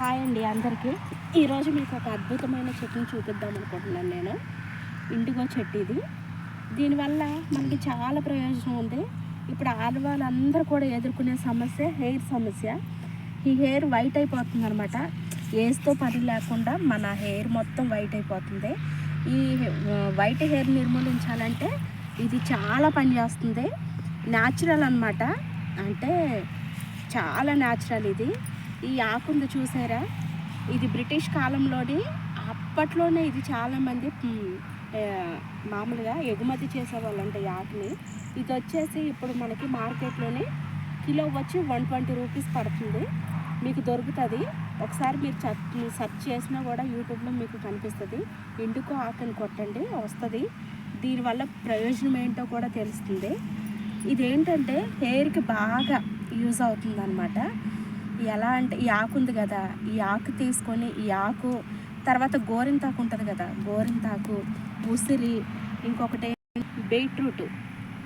Hi అండి అందరికీ. ఈరోజు మీకు ఒక అద్భుతమైన చెట్టుని చూపిద్దాం అనుకుంటున్నాను నేను. ఇండిగో చెట్టు ఇది. దీనివల్ల మనకి చాలా ప్రయోజనం ఉంది. ఇప్పుడు ఆడవాళ్ళందరూ కూడా ఎదుర్కొనే సమస్య హెయిర్ సమస్య. ఈ హెయిర్ వైట్ అయిపోతుంది అనమాట ఏజ్తో పని లేకుండా మన హెయిర్ మొత్తం వైట్ అయిపోతుంది. ఈ వైట్ హెయిర్ నిర్మూలించాలంటే ఇది చాలా పని చేస్తుంది. న్యాచురల్ అనమాట అంటే చాలా న్యాచురల్ ఇది. ఈ ఆకుంది చూసారా? ఇది బ్రిటిష్ కాలంలోని అప్పట్లోనే ఇది చాలామంది మామూలుగా ఎగుమతి చేసేవాళ్ళంట ఈ ఆకుని. ఇది వచ్చేసి ఇప్పుడు మనకి మార్కెట్లోనే కిలో వచ్చి వన్ ట్వంటీ రూపీస్ పడుతుంది. మీకు దొరుకుతుంది. ఒకసారి మీరు సెర్చ్ చేసినా కూడా యూట్యూబ్లో మీకు కనిపిస్తుంది. ఇండుకో ఆకుని కొట్టండి వస్తుంది. దీనివల్ల ప్రయోజనం ఏంటో కూడా తెలుస్తుంది. ఇదేంటంటే హెయిర్కి బాగా యూజ్ అవుతుంది అనమాట ఎలా అంటే ఈ ఆకు ఉంది కదా ఈ ఆకు తీసుకొని ఈ ఆకు తర్వాత గోరింతాకు ఉంటుంది కదా గోరింతాకు ఉసిరి ఇంకొకటి బీట్రూట్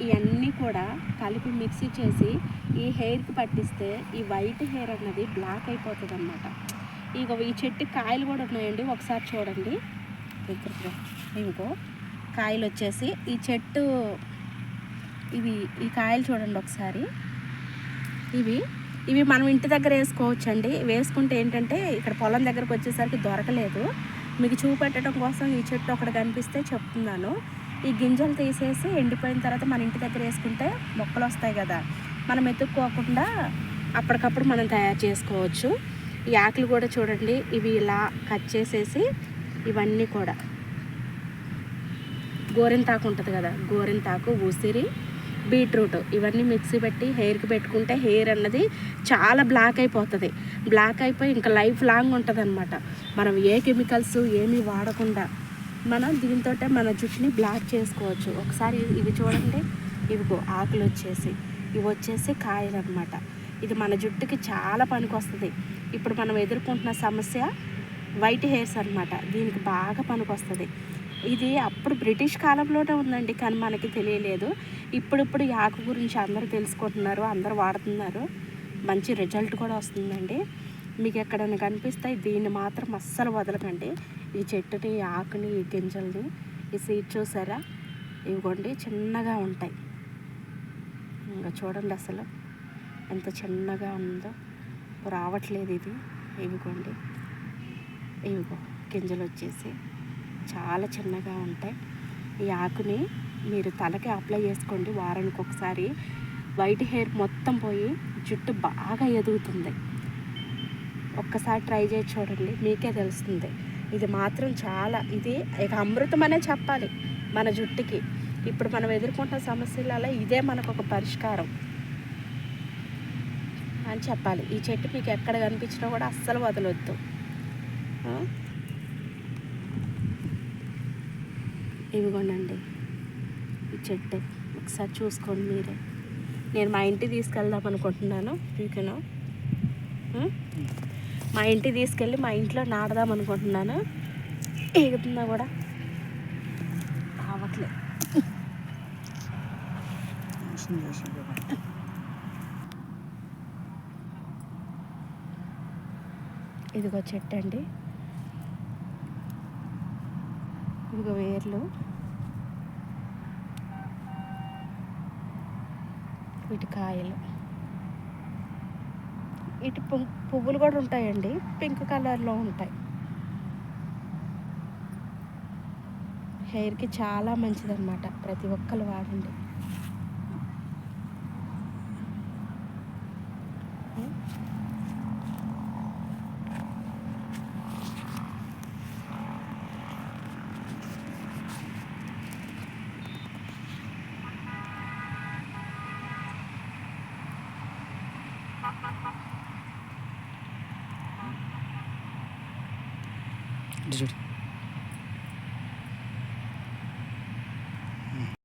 ఇవన్నీ కూడా కలిపి మిక్సీ చేసి ఈ హెయిర్కి పట్టిస్తే ఈ వైట్ హెయిర్ అన్నది బ్లాక్ అయిపోతుంది అనమాట ఇక ఈ చెట్టు కాయలు కూడా ఉన్నాయండి ఒకసారి చూడండి. ఇంకో కాయలు వచ్చేసి ఈ చెట్టు ఇవి ఈ కాయలు చూడండి ఒకసారి. ఇవి ఇవి మనం ఇంటి దగ్గర వేసుకోవచ్చండి. వేసుకుంటే ఏంటంటే ఇక్కడ పొలం దగ్గరకు వచ్చేసరికి దొరకలేదు. మీకు చూపెట్టడం కోసం ఈ చెట్టు ఒకటి కనిపిస్తే చెప్తున్నాను. ఈ గింజలు తీసేసి ఎండిపోయిన తర్వాత మన ఇంటి దగ్గర వేసుకుంటే మొక్కలు వస్తాయి కదా. మనం ఎత్తుక్కోకుండా అప్పటికప్పుడు మనం తయారు చేసుకోవచ్చు. ఈ ఆకులు కూడా చూడండి ఇవి ఇలా కట్ చేసేసి ఇవన్నీ కూడా. గోరింతాకు ఉంటుంది కదా గోరింతాకు ఉసిరి బీట్రూట్ ఇవన్నీ మిక్సీ పెట్టి హెయిర్కి పెట్టుకుంటే హెయిర్ అన్నది చాలా బ్లాక్ అయిపోతుంది. బ్లాక్ అయిపోయి ఇంకా లైఫ్ లాంగ్ ఉంటుంది అనమాట మనం ఏ కెమికల్స్ ఏమీ వాడకుండా మనం దీంతో మన జుట్టుని బ్లాక్ చేసుకోవచ్చు. ఒకసారి ఇవి చూడండి. ఇవిగో ఆకులు వచ్చేసి ఇవి వచ్చేసి కాయలు అనమాట ఇది మన జుట్టుకి చాలా పనికి వస్తుంది ఇప్పుడు మనం ఎదుర్కొంటున్న సమస్య వైట్ హెయిర్స్ అన్నమాట. దీనికి బాగా పనికొస్తుంది. ఇది అప్పుడు బ్రిటిష్ కాలంలోనే ఉందండి కానీ మనకి తెలియలేదు. ఇప్పుడిప్పుడు ఈ ఆకు గురించి అందరూ తెలుసుకుంటున్నారు అందరూ వాడుతున్నారు. మంచి రిజల్ట్ కూడా వస్తుందండి. మీకు ఎక్కడైనా కనిపిస్తాయి దీన్ని మాత్రం అస్సలు వదలకండి. ఈ చెట్టుని ఈ ఆకుని ఈ గింజల్ని ఈ సీడ్ చూసారా? ఇవిగోండి చిన్నగా ఉంటాయి. ఇంకా చూడండి అసలు ఎంత చిన్నగా ఉందో. రావట్లేదు ఇది. ఇవిగోండి ఇవిగో గింజలు వచ్చేసి. చాలా చిన్నగా ఉంటాయి. ఈ ఆకుని మీరు తలకి అప్లై చేసుకోండి. వారానికి ఒకసారి వైట్ హెయిర్ మొత్తం పోయి జుట్టు బాగా ఎదుగుతుంది. ఒక్కసారి ట్రై చేసి చూడండి. మీకే తెలుస్తుంది. ఇది మాత్రం చాలా ఇది ఇక అమృతం అనే చెప్పాలి మన జుట్టుకి. ఇప్పుడు మనం ఎదుర్కొంటున్న సమస్యలలో ఇదే మనకు ఒక పరిష్కారం అని చెప్పాలి. ఈ చెట్టు మీకు ఎక్కడ కనిపించినా కూడా అస్సలు వదలొద్దు. ఇవిగోనండి ఈ చెట్టు ఒకసారి చూసుకోండి మీరే. నేను మా ఇంటికి తీసుకెళ్దాం అనుకుంటున్నాను పీకను మా ఇంటికి తీసుకెళ్ళి మా ఇంట్లో నాడదాం అనుకుంటున్నాను. ఎగుతుందా కూడా. రావట్లేదు ఇదిగో చెట్టు అండి ఇదిగో వేర్లు. వీటి కాయలు. ఇటు పు- పువ్వులు కూడా ఉంటాయండి. పింక్ కలర్లో ఉంటాయి. హెయిర్కి చాలా మంచిదన్నమాట. ప్రతి ఒక్కరు వాడండి. ఇటు చూడు